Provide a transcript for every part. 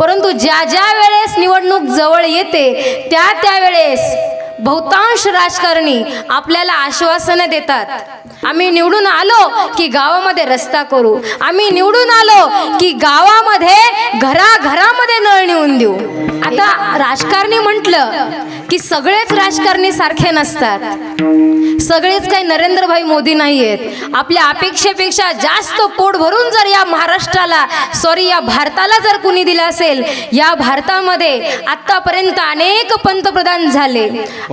परंतु ज्या ज्या वेळेस निवडणूक जवळ येते त्या त्यावेळेस बहुतांश राजकारणी आपल्याला आश्वासनं देतात. आम्ही निवडून आलो की गावामध्ये रस्ता करू. आम्ही निवडून आलो की गावामध्ये घराघरामध्ये नळ नेऊन देऊ. आता राजकारणी म्हटलं की सगळेच राजकारणी सारखे नसतात. सगळेच काही नरेंद्रभाई मोदी नाही आहेत आपल्या अपेक्षेपेक्षा जास्त पोट भरून जर या महाराष्ट्राला सॉरी या भारताला जर कुणी दिलं असेल या भारतामध्ये आत्तापर्यंत अनेक पंतप्रधान झाले.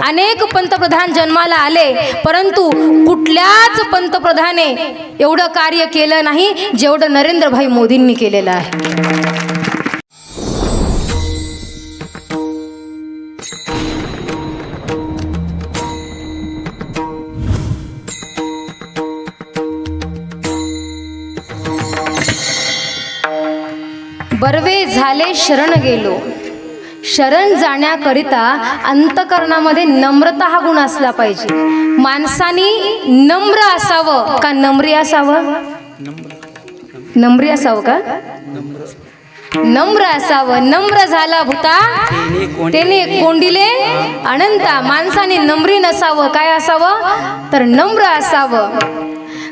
अनेक पंतप्रधान जन्माला आले परंतु कुठल्याच पंतप्रधाने एवढं कार्य केलं नाही जेवढं नरेंद्रभाई मोदींनी केलेलं आहे. बर्वे झाले शरण गेलो. शरण जाण्याकरिता अंतकरणामध्ये नम्रता हा गुण असला पाहिजे. माणसानी नम्र असावं का नम्री असावं? नम्री असावं का? नम्र असावं. नम्र झाला भूता त्याने कोंडिले अनंता. माणसाने नम्री नसावं. काय असावं? तर नम्र असावं.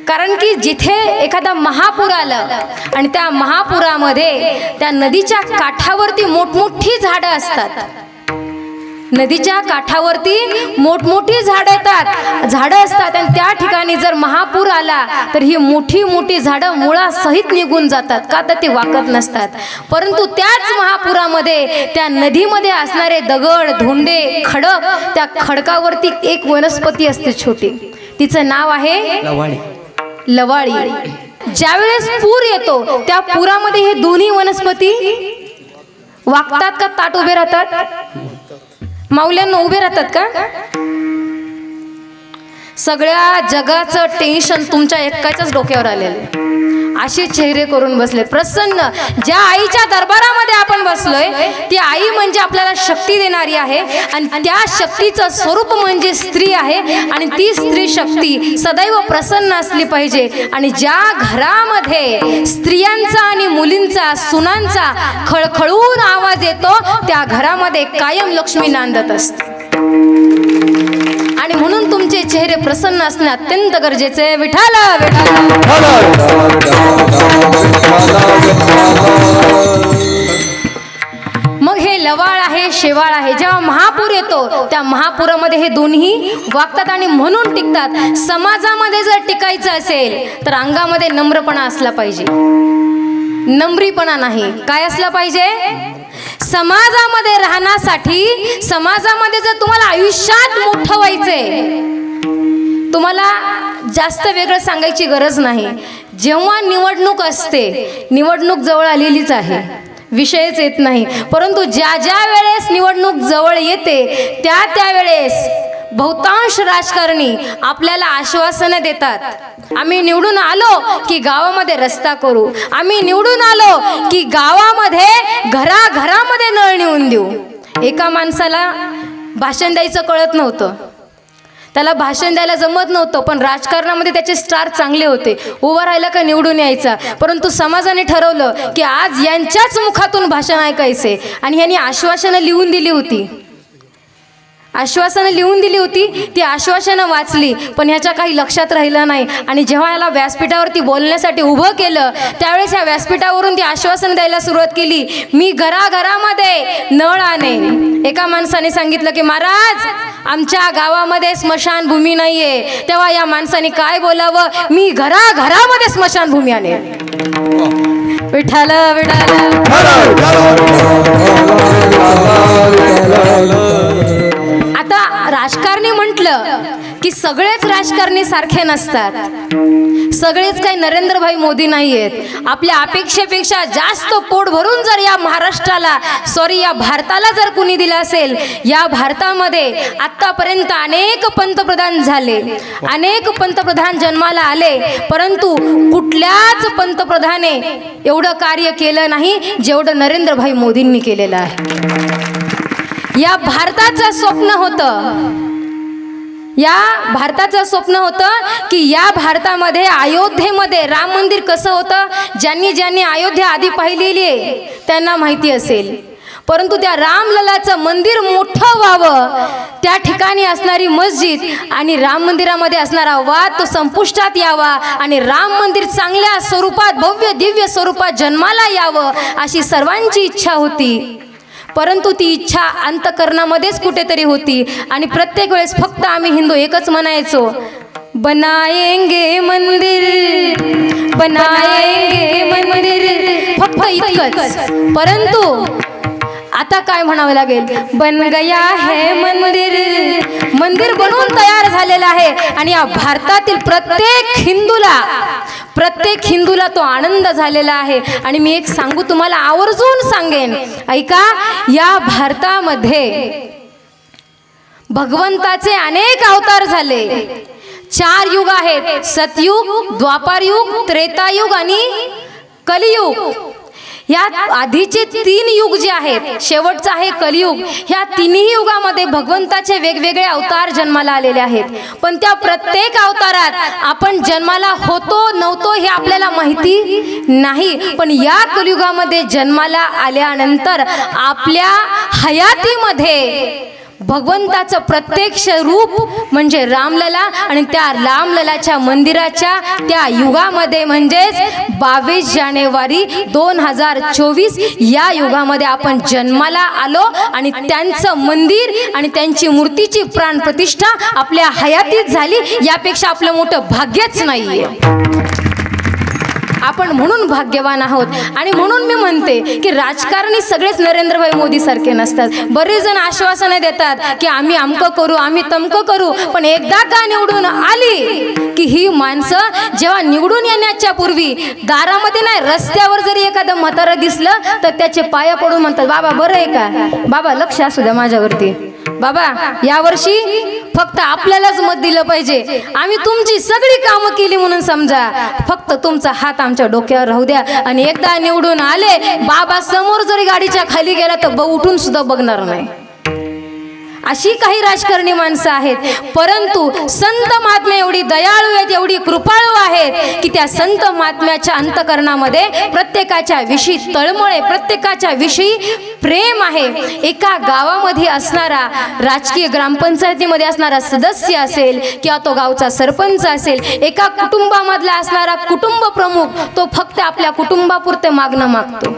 कारण की जिथे एखादा महापूर आलं आणि त्या महापुरामध्ये त्या नदीच्या काठावरती मोठमोठी झाडं असतात. नदीच्या काठावरती मोठमोठी झाडं येतात. झाडं असतात आणि त्या ठिकाणी जर महापूर आला तर ही मोठी मोठी झाडं मुळासहित निघून जातात. का तर ती वाकत नसतात. परंतु त्याच महापुरामध्ये त्या नदीमध्ये असणारे दगड धोंडे खडक त्या खडकावरती एक वनस्पती असते छोटी. तिचं नाव आहे लवाळी. ज्यावेळेस पूर येतो त्या पुरामध्ये हे दोन्ही वनस्पती वागतात का ताट उभे राहतात? माऊल्यांना उभे राहतात का? सगळ्या जगाचं टेन्शन तुमच्या एकाच्याच डोक्यावर आलेलं असे चेहरे करून बसले. प्रसन्न ज्या आईच्या दरबारामध्ये आपण बसलोय ती आई म्हणजे आपल्याला शक्ती देणारी आहे आणि त्या शक्तीचं स्वरूप म्हणजे स्त्री आहे आणि ती स्त्री शक्ती सदैव प्रसन्न असली पाहिजे. आणि ज्या घरामध्ये स्त्रियांचा आणि मुलींचा सुनांचा खळखळून आवाज येतो त्या घरामध्ये कायम लक्ष्मी नांदत असते. आणि म्हणून तुमचे चेहरे प्रसन्न असणे अत्यंत गरजेचे आहे. विठाल मग हे लवाळ आहे शेवाळ आहे. जेव्हा महापूर येतो त्या महापुरामध्ये हे दोन्ही वागतात आणि म्हणून टिकतात. समाजामध्ये जर टिकायचं असेल तर अंगामध्ये नम्रपणा असला पाहिजे. नम्रीपणा नाही. काय असला पाहिजे? समाजामध्ये राहण्यासाठी समाजामध्ये जर तुम्हाला आयुष्यात मोठं व्हायचंय तुम्हाला जास्त वेगळं सांगायची गरज नाही. जेव्हा निवडणूक असते निवडणूक जवळ आलेलीच आहे. विषयच येत नाही. परंतु ज्या ज्या वेळेस निवडणूक जवळ येते त्या त्यावेळेस बहुतांश राजकारणी आपल्याला आश्वासनं देतात. आम्ही निवडून आलो की गावामध्ये रस्ता करू. आम्ही निवडून आलो की गावामध्ये घराघरामध्ये नळ नेऊन देऊ. एका माणसाला भाषण द्यायचं कळत नव्हतं. त्याला भाषण द्यायला जमत नव्हतं पण राजकारणामध्ये त्याचे स्टार चांगले होते. उभं राहिला का निवडून यायचा. परंतु समाजाने ठरवलं की आज यांच्याच मुखातून भाषण ऐकायचे. आणि यांनी आश्वासनं लिहून दिली होती. आश्वासनं लिहून दिली होती ती आश्वासनं वाचली. पण ह्याच्या काही लक्षात राहिलं नाही. आणि जेव्हा याला व्यासपीठावरती बोलण्यासाठी उभं केलं त्यावेळेस ह्या व्यासपीठावरून ती आश्वासन द्यायला सुरुवात केली. मी घराघरामध्ये नळ आणे एका माणसाने सांगितलं की महाराज आमच्या गावामध्ये स्मशानभूमी नाहीये. तेव्हा या माणसाने काय बोलावं? मी घराघरामध्ये स्मशानभूमी आणे विठाल विठाल की सगळेच राजकारणी सारखे नसतात. सगळेच काही नरेंद्रभाई मोदी नाही आहेत आपल्या अपेक्षेपेक्षा जास्त पोट भरून जर या महाराष्ट्राला सॉरी या भारताला जर कुणी दिलं असेल या भारतामध्ये आत्तापर्यंत अनेक पंतप्रधान झाले. अनेक पंतप्रधान जन्माला आले परंतु कुठल्याच पंतप्रधाने एवढं कार्य केलं नाही जेवढं नरेंद्रभाई मोदींनी केलेलं आहे. या भारताचं स्वप्न होतं या भारताचं स्वप्न होतं की या भारतामध्ये अयोध्येमध्ये राम मंदिर कसं होतं ज्यांनी ज्यांनी अयोध्या आधी पाहिलेली आहे त्यांना माहिती असेल. परंतु त्या रामललाचं मंदिर मोठं व्हावं त्या ठिकाणी असणारी मस्जिद आणि राम मंदिरामध्ये असणारा वाद तो संपुष्टात यावा आणि राम मंदिर चांगल्या स्वरूपात भव्य दिव्य स्वरूपात जन्माला यावं अशी सर्वांची इच्छा होती. परंतु ती इच्छा अंतकरणामध्येच कुठेतरी होती. आणि प्रत्येक वेळेस फक्त आम्ही हिंदू एकच म्हणायचो बनाएंगे मंदिर बनाएंगे मंदिर फक्त इतकंच. परंतु आता काय म्हणावं लागेल? बन गया है मंदिर. मंदिर बनवून तयार झालेलं आहे. आणि या भारतातील प्रत्येक हिंदूला प्रत्येक हिंदूला तो आनंद झालेला आहे. आणि मी एक सांगू तुम्हाला आवर्जून सांगेन. ऐका या भारतामध्ये भगवंताचे अनेक अवतार झाले. चार युग आहेत. सतयुग द्वापारयुग त्रेतायुग आणि कलियुग. या आधीचे तीन युग जे आहेत शेवटचं आहे कलियुग. ह्या तिन्ही युगामध्ये भगवंताचे वेगवेगळे अवतार जन्माला आलेले आहेत. पण त्या प्रत्येक अवतारात आपण जन्माला होतो नव्हतो हे आपल्याला माहिती नाही. पण या कलियुगामध्ये जन्माला आल्यानंतर आपल्या हयातीमध्ये भगवंताचं प्रत्यक्ष रूप म्हणजे रामलला आणि त्या रामललाच्या मंदिराच्या त्या युगामध्ये म्हणजेच बावीस जानेवारी दोन हजार चोवीस या युगामध्ये आपण जन्माला आलो आणि त्यांचं मंदिर आणि त्यांची मूर्तीची प्राण प्रतिष्ठा आपल्या हयातीत झाली. यापेक्षा आपलं मोठं भाग्यच नाहीये. आपण म्हणून भाग्यवान आहोत. आणि म्हणून मी म्हणते की राजकारणी सगळेच नरेंद्रभाई मोदी सारखे नसतात. बरेच जण आश्वासनं देतात की आम्ही अमकं करू आम्ही तमकं करू. पण एकदा का निवडून आली की ही माणसं जेव्हा निवडून येण्याच्या पूर्वी दारामध्ये नाही रस्त्यावर जरी एखादं म्हातारं दिसलं तर त्याचे पाया पडून म्हणतात बाबा बरं आहे का? बाबा लक्ष असू द्या माझ्यावरती. बाबा यावर्षी फक्त आपल्यालाच मत दिलं पाहिजे. आम्ही तुमची सगळी कामं केली म्हणून समजा. फक्त तुमचा हात आमच्या डोक्यावर राहू द्या. आणि एकदा निवडून आले बाबा समोर जरी गाडीच्या खाली गेला तर ब उठून सुद्धा बघणार नाही. अशी काही राजकारणी माणसं आहेत. परंतु संत महात्मा एवढी दयाळू आहेत एवढी कृपाळू आहेत की त्या संत महात्म्याच्या अंतकरणामध्ये प्रत्येकाच्या विषयी तळमळे प्रत्येकाच्या विषयी प्रेम आहे. एका गावामध्ये असणारा राजकीय ग्रामपंचायतीमध्ये असणारा सदस्य असेल किंवा तो गावचा सरपंच असेल एका कुटुंबामधला असणारा कुटुंब प्रमुख तो फक्त आपल्या कुटुंबापुरते मागणं मागतो.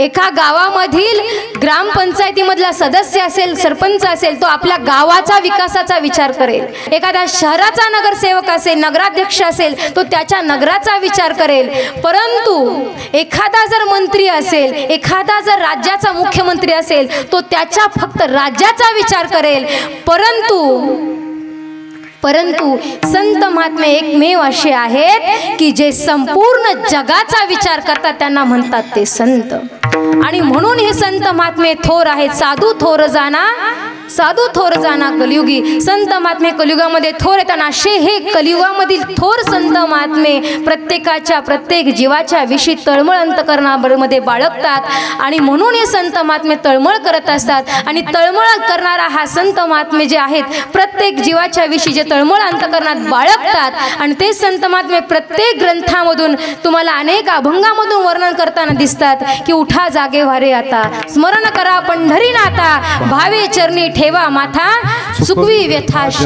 एका गावामधील ग्रामपंचायतीमधला सदस्य असेल सरपंच असेल तो आपल्या गावाचा विकासाचा विचार करेल. एखादा शहराचा नगरसेवक असेल नगराध्यक्ष असेल तो त्याच्या नगराचा विचार करेल. परंतु एखादा जर मंत्री असेल एखादा जर राज्याचा मुख्यमंत्री असेल तो त्याच्या फक्त राज्याचा विचार करेल. परंतु परंतु संत महात्मे एकमेव असे आहेत की जे संपूर्ण जगाचा विचार करतात त्यांना म्हणतात ते संत. आणि म्हणून हे संत महात्मे थोर आहेत साधू थोर जाणा साधू थोर जाना कलियुगी संत महात्मे कलियुगामध्ये थोर येताना असे हे कलियुगामधील थोर संत महात्मे प्रत्येकाच्या प्रत्येक जीवाच्या विषयी तळमळ अंतकरणामध्ये बाळगतात आणि म्हणून हे संत महात्मे तळमळ करत असतात. आणि तळमळ करणारा हा संत महात्मे जे आहेत प्रत्येक जीवाच्या विषयी जे तळमळ अंतकरणात बाळगतात आणि ते संत महात्मे प्रत्येक ग्रंथामधून तुम्हाला अनेक अभंगामधून वर्णन करताना दिसतात की उठा जागे वारे आता स्मरण करा पंढरी आता भावे चरणी ઠેવા માથા સુકવી વ્યથાશ